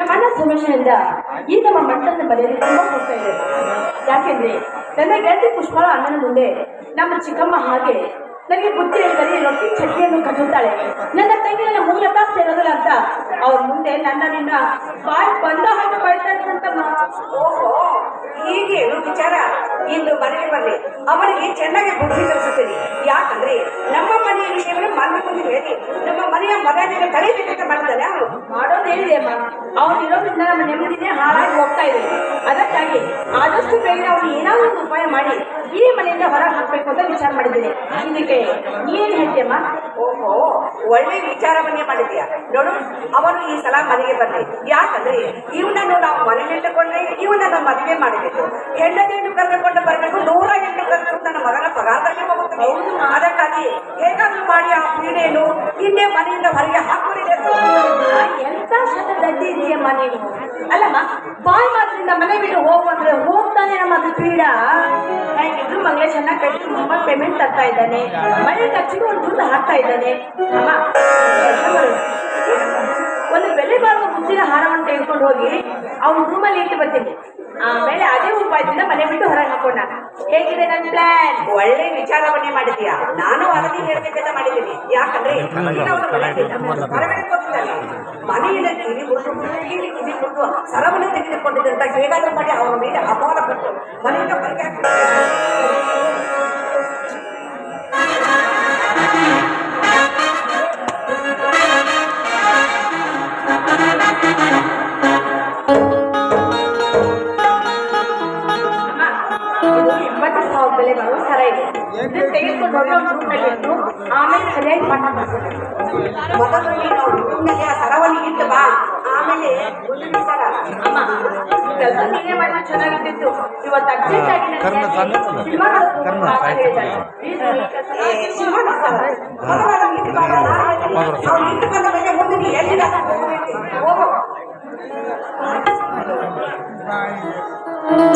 ನನ್ನ ಸಮಸ್ಯೆಯಿಂದ ಈ ನಮ್ಮ ಮಟ್ಟದ ಬರೆಯಲು ತುಂಬ ಹೋಗ್ತಾ ಇದೆ. ಯಾಕೆಂದ್ರೆ ನನ್ನ ಗೆಳತಿ ಪುಷ್ಪಳ ಅಣ್ಣನ ಮುಂದೆ ನಮ್ಮ ಚಿಕ್ಕಮ್ಮ ಹಾಗೆ ನನಗೆ ಬುದ್ಧಿ ಹೇಳಿದರೆ ರೊಟ್ಟಿ ಚಟ್ನಿಯನ್ನು ಕಟ್ಟುತ್ತಾಳೆ ನನ್ನ ತಂಗಿ ನನ್ನ ಮೂಲಕ ಸೇರೋದಿಲ್ಲ ಅಂತ ಅವ್ರ ಮುಂದೆ ನನ್ನ ನಿನ್ನ ಬಾಯ್ ಬಂದ ಹಾಗೆ ಬೈತಾ ಇದ್ದಂತ ಓಹೋ ಹೀಗೇನು ವಿಚಾರ ಇಂದು ಮನೆಗೆ ಬರಲಿ ಅವರಿಗೆ ಚೆನ್ನಾಗಿ ಬುದ್ಧಿ ಕಲಿಸುತ್ತೀನಿ ಯಾಕಂದ್ರೆ ನಮ್ಮ ಮನೆಯ ವಿಷಯವನ್ನು ಮುಂದೆ ಹೇಳಿ ನಮ್ಮ ಮನೆಯ ಮಗನಿಗೆ ತಡೆಯಬೇಕಂತ ಮಾಡ್ತಾನೆ ಅವನು ಮಾಡೋದು ಹೇಳಿದೆ ಅಮ್ಮ. ಅವನು ಇರೋದ್ರಿಂದ ನಮ್ಮ ನೆಮ್ಮದಿನೇ ಹಾಳಾಗಿ ಹೋಗ್ತಾ ಇದೆ. ಅದಕ್ಕಾಗಿ ಆದಷ್ಟು ಬೇಗ ಅವನು ಏನಾದ್ರೂ ಒಂದು ಉಪಾಯ ಮಾಡಿ ಈ ಮನೆಯಿಂದ ಹೊರಗೆ ಹಾಕ್ಬೇಕು ಅಂತ ವಿಚಾರ ಮಾಡಿದ್ದೀನಿ. ಇದಕ್ಕೆ ನೀನೇನು ಹೇಳ್ತೀಯಮ್ಮ? ಓಹೋ, ಒಳ್ಳೆ ವಿಚಾರವನ್ನೇ ಮಾಡಿದ್ಯಾ ನೋಡು, ಅವನು ಈ ಸಲ ಮನೆಗೆ ಬರಲಿ ಯಾಕಂದ್ರೆ ಇವನನ್ನು ನಾವು ಮನೆಗೆ ಇಟ್ಟುಕೊಂಡ್ರೆ ಇವನನ್ನು ಮದುವೆ ಮಾಡಬೇಕು ಹೆಂಡತಿಯನ್ನು ಕರೆದುಕೊಂಡು ಬರಬೇಕು ನೂರ ಎಂಟು ಕರೆದು ನನ್ನ ಮಗನ ಪಗಾರದಲ್ಲಿ ಹೋಗುತ್ತದೆ ಅದಕ್ಕಾಗಿ ಹೇಗಾದ್ರೂ ಮಾಡಿ ಆ ಪೀಡೆಯನ್ನು ಹಿಂದೆ ಮನೆಯಿಂದ ಹೊರಗೆ ಹಾಕೊಂಡಿದೆ ಎಂತ ದಡ್ಡಿ ಇದೆಯಮ್ಮ ನೀನು? ಅಲ್ಲಮ್ಮ, ಬಾಯ್ ಮಾತ್ರದಿಂದ ಮನೆ ಬಿಟ್ಟು ಹೋಗು ಅಂದ್ರೆ ಹೋಗ್ತಾನೆ ನಮ್ಮ ಅದು ಪೀಡ ಮಗಳೇ ಚೆನ್ನಾಗಿ ಕಟ್ಟಿ ತುಂಬಾ ಪೇಮೆಂಟ್ ತರ್ತಾ ಇದ್ದಾನೆ. ಮನೆ ಖರ್ಚಿಗೆ ಒಂದು ದುಡ್ಡು ಹಾಕ್ತಾ ಇದ್ದಾನೆ. ಅಮ್ಮ, ಒಂದು ಬೆಲೆ ಬಾಳುವ ಮುತ್ತಿನ ಹಾರವನ್ನು ತೆಗೆದುಕೊಂಡು ಹೋಗಿ, ಅವ್ನ ರೂಮಲ್ಲಿ ಇಟ್ಟು ಬರ್ತೀನಿ. ಆಮೇಲೆ ಅದೇ ಉಪಾಯದಿಂದ ಮನೆ ಬಿಟ್ಟು ಹೊರಗೆ ಹಾಕೋಣ ಹೇಗಿದೆ ನನ್ನ ಪ್ಲಾನ್ ಒಳ್ಳೆ ವಿಚಾರವನ್ನೇ ಮಾಡಿದ್ಯಾ ನಾನು ಅದನ್ನೇ ಹೇಳ್ಬೇಕಂತ ಮಾಡಿದ್ದೀನಿ. ಯಾಕಂದ್ರೆ ನೀನವನು ಮನೆಯಿಂದ ಹೊರಗಡೆ ಹೋಗಿದ್ದಾನೆ ಮನೆಯಿಂದ ಕಿರಿಬಿಟ್ಟು ಕೀಲಿ ಕಿರಿಬಿಟ್ಟು ಸರವನ್ನು ತೆಗೆದುಕೊಂಡಿದ್ದಂತ ಹೇಗಾದ್ರೂ ಮಾಡಿ ಅವನ ಮೇಲೆ ಅಪವಾದ ಕೊಟ್ಟು ಮನೆಯಿಂದ ಹೊರಗೆ ಹಾಕ್ಬಿಟ್ಟಿದ್ದಾನೆ. ಇದು ಎಂಬತ್ತು ಸಾವಿರ ಬೆಲೆ ಬರುವ ಸರ ಇದೆ ಇದನ್ನ ತೆಗೆದುಕೊಂಡು ಹೋಗಿ ಅವ್ನ ರೂಮಲ್ಲಿ ಇಟ್ಟು ಆಮೇಲೆ ಸರಿಯಾಗಿ ಪಾಠ ಮಾಡ್ಬೇಕು ಮೊದಲು ನೀನು ರೂಮ್ನಲ್ಲಿ ಆ ಸರವನ್ನು ಇಟ್ಟು ಬಾ ಆಮೇಲೆ ಮುಂದಿನ ವಿಚಾರ ಅಮ್ಮ ಕೆಲಸ ನೀನೇ ಮಾಡಿದ್ರೆ ಚೆನ್ನಾಗಿರ್ತಿತ್ತು ಇವತ್ತು ಅರ್ಜೆಂಟ್ ಆಗಿ ನನಗೆ ಕರ್ಮ ತಾನೇ ಅಲ್ಲ? ಸಿನಿಮಾ ನೋಡೋಕೆ ಕರ್ಮ ಹೋಗ್ಬೇಕು ಅಂತ ತಾನೇ ಹೇಳಿದ್ದಾಳೆ. Please ಈ ಕೆಲ್ಸ ಏ, ಶಿವಣ್ಣ ಸರ್, ಮೊದಲು ಅದನ್ನು ಇಟ್ಟು ಬಾ, ನಾನು ಹೇಳ್ತೀನಿ. ಅವ್ನು ಇಟ್ಟು ಬಂದ ಮೇಲೆ ಮುಂದೆ ನೀ ಎಲ್ಲಿಗೆ ಹೋಗಬೇಕು? ಹೋಗು ಅಂತೂ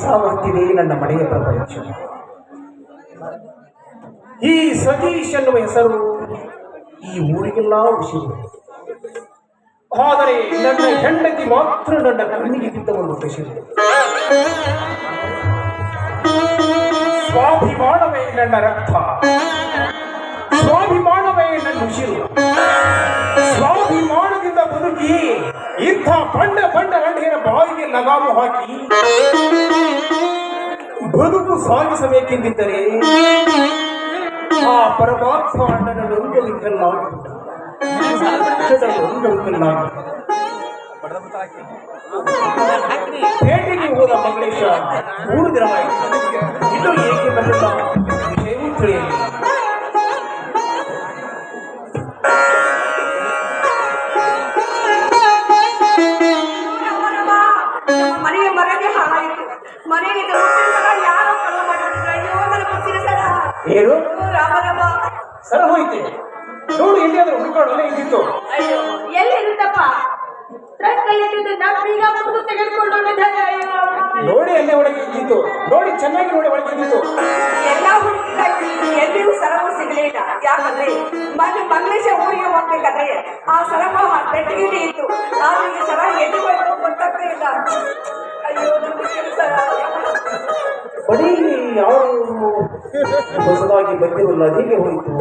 ಸಾಗುತ್ತಿದೆ ನನ್ನ ಮನೆಯ ಪ್ರಪಂಚ ಈ ಸತೀಶ್ ಎನ್ನುವ ಹೆಸರು ಈ ಊರಿಗೆಲ್ಲ ವಿಷಯ ಆದರೆ ನನ್ನ ಹೆಂಡತಿ ಮಾತ್ರ ನನ್ನ ಕಣ್ಣಿಗೆ ಬಿದ್ದ ಒಂದು ಕಸಿರು ಸ್ವಾಭಿಮಾನವೇ ನನ್ನ ರಕ್ತ. ಸ್ವಾಭಿಮಾನವೇ ನನ್ನ ಉಸಿರು. ಬದುಕಿ ಇಂಥ ಬಂಡ ಬಂಡ ರಂಡಿನ ಬಾಯಿಗೆ ಲಗಾಮು ಹಾಕಿ ಬದುಕು ಸಾಗಿಸಬೇಕೆಂದಿದ್ದರೆ ಆ ಪರಮಾತ್ಮ ಅಣ್ಣನ ನೊಂದಲಿಕ್ಕಲ್ಲಾಗಿಬಿಟ್ಟ ಪೇಟೆಗೆ ಹೋದ ಮಂಗಳೇಶ, ಮೂರು ದಿನವಾಯಿತು ಇನ್ನೂ ಏಕೆ ಬಂದಿಲ್ಲ? ವಿಷಯವೂ ತಿಳಿಯಲಿಲ್ಲ ನೋಡು ಅಂದ್ರೆ ಹುಡುಕಾಡು ಅಲ್ಲೇ ಇದ್ದಿತ್ತು ಅಯ್ಯೋ ಎಲ್ಲಿ ಇರುತ್ತಪ್ಪ? ಟ್ರಕ್ ನಾನು ಈಗ ತೆಗೆದುಕೊಂಡು ನೋಡಿ ಅಲ್ಲೇ ಒಳಗೆ ಇದ್ದಿತ್ತು. ನೋಡಿ ಚೆನ್ನಾಗಿ ನೋಡಿ ಒಳಗೆ ಇದ್ದಿತ್ತು. ಎಲ್ಲಾ ಎಲ್ಲಿಯೂ ಸರವು ಸಿಗಲಿಲ್ಲ ಯಾಕಂದ್ರೆ ಮೊನ್ನೆ ಹೋಗಿ ಊರಿಗೆ ಹೋಗ್ಬೇಕಾದ್ರೆ ಆ ಸರಮ ಪೆಟ್ಟಿಗೆಯಲ್ಲಿ ಇತ್ತು. ಆದ್ರೆ ಈ ಸರ ಎಲ್ಲಿ ಹೋಯ್ತು ಗೊತ್ತಾಗ್ತಾ ಇಲ್ಲ. ಅಯ್ಯೋ ಬರೀ ಯಾರು ಹೊಸದಾಗಿ ಬಂದಿರಲ್ಲ ನದಿಗೆ ಹೋಯಿತು.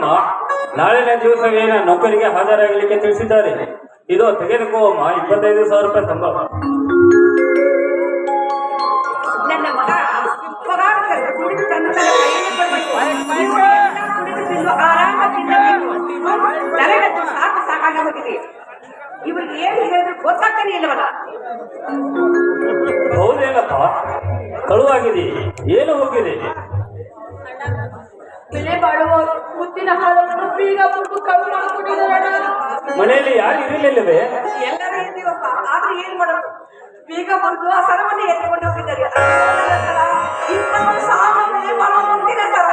ಇದೇ ಊರಿಗೆ ವರ್ಗಾಯಿತಮ್ಮ ನಾಳಿನ ದಿವಸವೇನ ನೌಕರಿಗೆ ಹಾಜರಾಗಲಿಕ್ಕೆ ತಿಳಿಸಿದ್ದಾರೆ. ಇದು ತೆಗೆದುಕೋ ಅಮ್ಮ ಇಪ್ಪತ್ತೈದು ಸಾವಿರ ರೂಪಾಯಿ ಸಂಬಳ. ಇವ್ರಿಗೆ ಏನು ಹೇಳಿದ್ರು ಗೊತ್ತಾಗ್ತಾನೆ ಇಲ್ಲವಲ್ಲ? ಹೌದೇನಪ್ಪ? ಕಳುವಾಗಿದೆ. ಏನು ಹೋಗಿದೆ? ಮನೆಯಲ್ಲಿ ಯಾರು ಇರಲಿಲ್ಲವೇ ಎಲ್ಲರೂ ಇದ್ದೀವಪ್ಪ ಆದ್ರೆ ಏನ್ ಮಾಡೋದು? ಬೀಗ ಬಂದು ಆ ಸರವನ್ನು ಎತ್ಕೊಂಡು ಹೋಗಿದ್ದಾರೆ. ಸಾಮಾನ್ಯ ಮಾಡೋ ಮುಂದಿನ ಸರ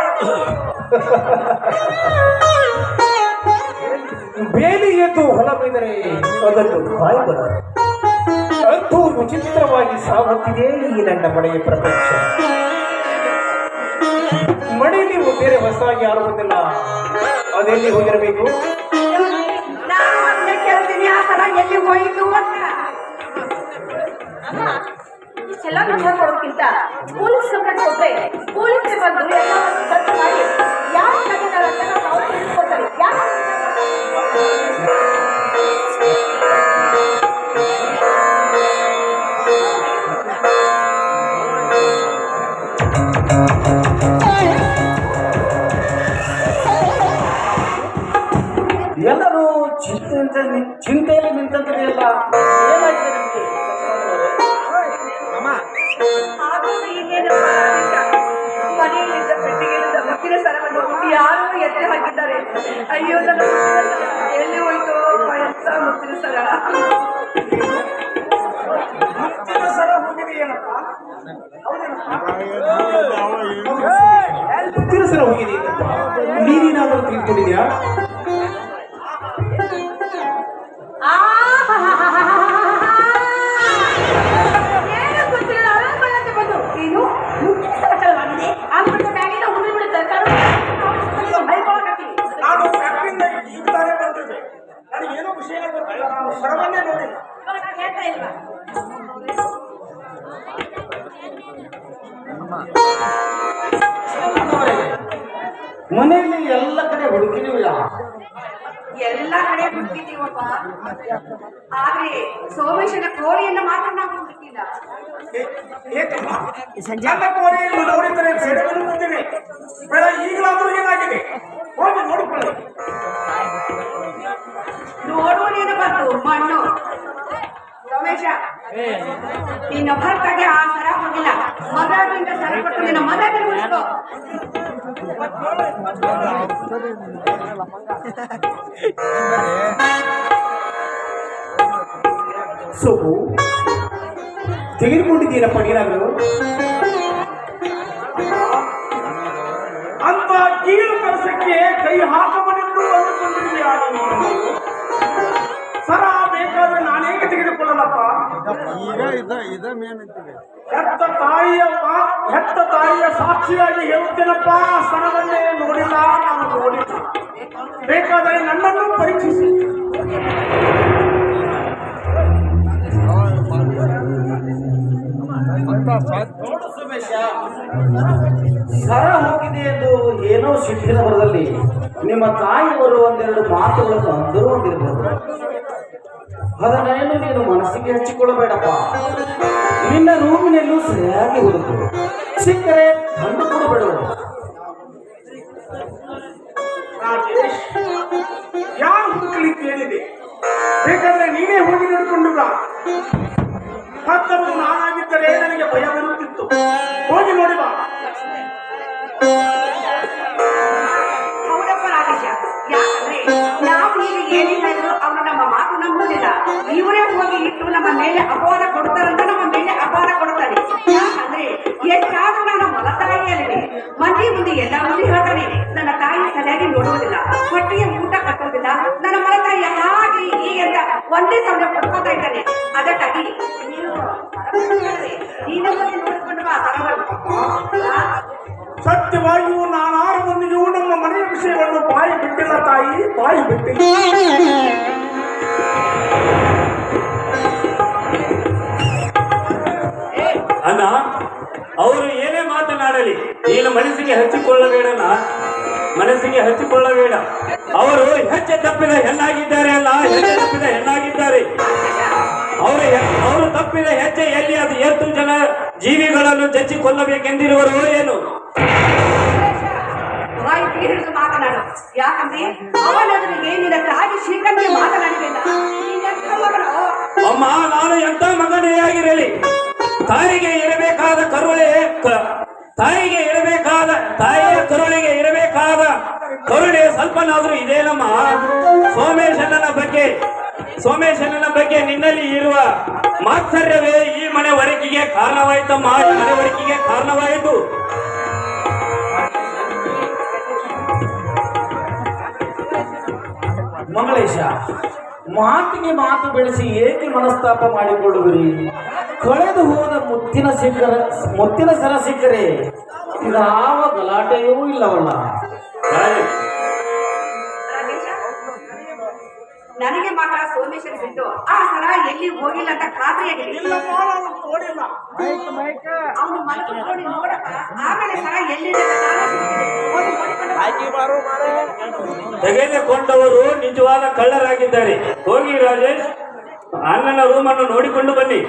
ಬೇಲಿ ಎದ್ದು ಹೊಲ ಬೈದರೆ ಅದನ್ನು ಕಾಯಬಲ್ಲ ಅಂತೂ ವಿಚಿತ್ರವಾಗಿ ಸಾಗುತ್ತಿದೆ ಈ ನನ್ನ ಮನೆಯ ಪ್ರಪಂಚ. ಮನೆಯಲ್ಲಿ ಬೇರೆ ಹೊಸದಾಗಿ ಯಾರು ಬಂದಿಲ್ಲ? ಅದೆಲ್ಲಿ ಹೋಗಿರಬೇಕು? ಇಷ್ಟೆಲ್ಲ ಕೊಡೋಕ್ಕಿಂತ ಪೊಲೀಸ್ ನಾವು ಅವ್ರು ಅಯ್ಯೋ ನನ್ನ ಮುತ್ತಿನ ಸರ? ಮುತ್ತಿನ ಸರ ಹೋಗಿದೆ ಏನಪ್ಪ? ಮುತ್ತಿನ ಸರ ತಿರುಸರ ಹೋಗಿದೆ ನೀನೇನಾದರೂ ತಿಳ್ಕೊಂಡಿದ್ಯಾ? ಮನೆಯಲ್ಲಿ ಎಲ್ಲ ಕಡೆ ಹುಡುಕಿದೀವಿ ಎಲ್ಲ ಕಡೆ ಹುಡುಕಿದೀವಪ್ಪ. ಆದ್ರೆ ಸೋಮೇಶನ ಕೋಳಿಯನ್ನ ಮಾತ್ರ ನಾವು ಹುಡುಕಿಲ್ಲ. ನೋಡಿದರೆ ಬೇಡ ಈಗಲಾದರೂ ಏನಾಗಿದೆ? ಹೋಗಿ ನೋಡಿಕೊಳ್ಳಿ. ನೋಡುವನೇನು ಬಂತು ಮಣ್ಣು. ಸೋಮೇಶ ನಿನ್ನ ಭರ್ತಾಗೆ ಆ ಸರ ಹೋಗಿಲ್ಲ ಮದದಿಂದ ಸರ ಕೊಟ್ಟು ನಿನ್ನ ಮದಕ್ಕೆ ಉಳಿಸ್ಕೋ ಸೊಪ್ಪು ತೆಗೆದುಕೊಂಡಿದ್ದೀರಪ್ಪ ನೀನಾದ್ರು ಅಂತ ಕೀಳು ಕೆಲಸಕ್ಕೆ ಕೈ ಹಾಕಬನೆಂದು ಅಂದುಕೊಂಡಿದ್ದೀಯಾ ಈಗ ಇದ ಇದ ಮೇನ್ ಅಂತೀವಿ. ಹೆತ್ತ ತಾಯಿಯ ಮಾ- ಹೆತ್ತ ತಾಯಿಯ ಸಾಕ್ಷಿಯಾಗಿ ಹೇಳುತ್ತೇನಪ್ಪ? ಸ್ಥಳದಲ್ಲೇ ನೋಡಿಲ್ಲ ನಾನು ನೋಡಿಲ್ಲ. ಬೇಕಾದರೆ ನನ್ನನ್ನು ಪರೀಕ್ಷಿಸಿ ನೋಡು ಸುಮೇಶ ಸರ ಹೋಗಿದೆ ಎಂದು ಏನೋ ಶಿಕ್ಷಣ ಬರದಲ್ಲಿ ನಿಮ್ಮ ತಾಯಿಯವರು ಒಂದೆರಡು ಮಾತುಗಳನ್ನು ಅಂದರೂ ಅಂದಿರಬಹುದು ಅದನ್ನೇನು ನೀನು ಮನಸ್ಸಿಗೆ ಹಚ್ಚಿಕೊಳ್ಳಬೇಡಪ್ಪ? ನಿನ್ನ ರೂಮಿನಲ್ಲೂ ಸರಿಯಾಗಿ ಹುಡುಕು. ಸಿಕ್ಕರೆ ಕಂಡು ಕೊಡಬೇಡ. ಯಾರು ಹುಡುಕಲಿಕ್ಕೆ ಕೇಳಿದೆ? ಬೇಕಾದ್ರೆ ನೀನೇ ಹೋಗಿ ನೋಡಿಕೊಂಡು ಹತ್ತವರು ನಾನಾಗಿದ್ದರೆ ನನಗೆ ಭಯ ಬರುತ್ತಿತ್ತು ಹೋಗಿ ನೋಡಿ ಬಾ. ಮೇಲೆ ಅಪವಾದ ಕೊಡ್ತಾರಂತ ನಮ್ಮ ಮೇಲೆ ಅಪವಾದ ಕೊಡ್ತಾರೆ ಯಾಕಂದ್ರೆ ಎಷ್ಟಾದ್ರೂ ನನ್ನ ಮೊಲ ತಾಯಿಯಲ್ಲಿ ಮಂದಿ ಮುಂದೆ ಎಲ್ಲ ಮಂದಿ ಹೇಳ್ತಾನೆ ನನ್ನ ತಾಯಿ ಸರಿಯಾಗಿ ನೋಡುವುದಿಲ್ಲ ಹೊಟ್ಟೆಗೆ ಊಟ ಕಟ್ಟೋದಿಲ್ಲ ನನ್ನ ಮೊಲ ತಾಯಿ ಹಾಗೆ ಹೀಗೆ ಅಂತ ಒಂದೇ ಸಮಯ ಪಡ್ಕೋತಾ ಇದ್ದಾನೆ. ಅದಕ್ಕಾಗಿ ನೀನು ನೀನು ಹೋಗಿ ನೋಡಿಕೊಂಡು ಬಾ ಸರವನ್ನು ಸತ್ಯವಾಗಿಯೂ ನಾನಾರು ಮಂದಿಗೂ ನಮ್ಮ ಮನೆಯ ವಿಷಯವನ್ನು ಬಾಯಿ ಬಿಟ್ಟಿಲ್ಲ ತಾಯಿ, ಬಾಯಿ ಬಿಟ್ಟಿಲ್ಲ. ಅಣ್ಣ ಅವರು ಏನೇ ಮಾತನಾಡಲಿ ನೀನು ಮನಸ್ಸಿಗೆ ಹಚ್ಚಿಕೊಳ್ಳಬೇಡಣ್ಣ. ಮನಸ್ಸಿಗೆ ಹಚ್ಚಿಕೊಳ್ಳಬೇಡ. ಅವರು ಹೆಚ್ಚೆ ತಪ್ಪಿದ ಹೆಣ್ಣಾಗಿದ್ದಾರೆ ಅಲ್ಲ ಹೆಜ್ಜೆ ತಪ್ಪಿದ ಹೆಣ್ಣಾಗಿದ್ದಾರೆ. ಅವರು ಅವರು ತಪ್ಪಿದ ಹೆಜ್ಜೆ ಎಲ್ಲಿ ಅದು ಎಷ್ಟು ಜನ ಜೀವಿಗಳನ್ನು ಚಚ್ಚಿಕೊಳ್ಳಬೇಕೆಂದಿರುವರು ಏನು? ಹಿಡಿದು ಮಾತನಾಡು. ಯಾಕಂದ್ರೆ ಅವನೊಂದಿಗೆ ನಿನ್ನ ತಾಯಿ ಶ್ರೀಕಂಠಿ ಮಾತನಾಡಲಿಲ್ಲ ನೀನೆಂಥ ಮಗನು ಅಮ್ಮ ನಾನು ಎಂತ ಮಗನೇ ಆಗಿರಲಿ ತಾಯಿಗೆ ಇರಬೇಕಾದ ಕರುಳೆ ತಾಯಿಗೆ ಇರಬೇಕಾದ, ತಾಯಿಯ ಕರುಳಿಗೆ ಇರಬೇಕಾದ ಕರುಣೆ ಸ್ವಲ್ಪನಾದ್ರೂ ಇದೇನಮ್ಮ ಸೋಮೇಶಣ್ಣನ ಬಗ್ಗೆ. ಸೋಮೇಶಣ್ಣನ ಬಗ್ಗೆ ನಿನ್ನಲ್ಲಿ ಇರುವ ಮಾತ್ಸರ್ಯವೇ ಈ ಮನೆ ಒರಕಿಗೆ ಕಾರಣವಾಯಿತಮ್ಮ ಈ ಮನೆ ಒರಕಿಗೆ ಕಾರಣವಾಯಿತು. ಮಂಗಳೇಶ, ಮಾತಿಗೆ ಮಾತು ಬೆಳೆಸಿ ಏಕೆ ಮನಸ್ತಾಪ ಮಾಡಿಕೊಳ್ಳುವಿರಿ? ಕಳೆದು ಹೋದ ಮುತ್ತಿನ ಸಿಕ್ಕರ ಮುತ್ತಿನ ಸರ ಸಿಕ್ಕರೆ ಯಾವ ಗಲಾಟೆಯೂ ಇಲ್ಲವಲ್ಲ. ನನಗೆ ಮಾತ್ರ ಸೋಮೇಶ್ವರ ಬಿಟ್ಟು ಆ ಸರ ಎಲ್ಲಿ ಹೋಗಿಲ್ಲ ಅಂತ ನೋಡಿಲ್ಲ. ಅವನು ನೋಡಪ್ಪ. ಆಮೇಲೆ ಸರ. ತೆಗೆದುಕೊಂಡವರು ನಿಜವಾದ ಕಳ್ಳರಾಗಿದ್ದಾರೆ. ಹೋಗಿ ರಾಜೇಶ್. ಅಣ್ಣನ ರೂಮನ್ನು ನೋಡಿಕೊಂಡು ಬನ್ನಿ.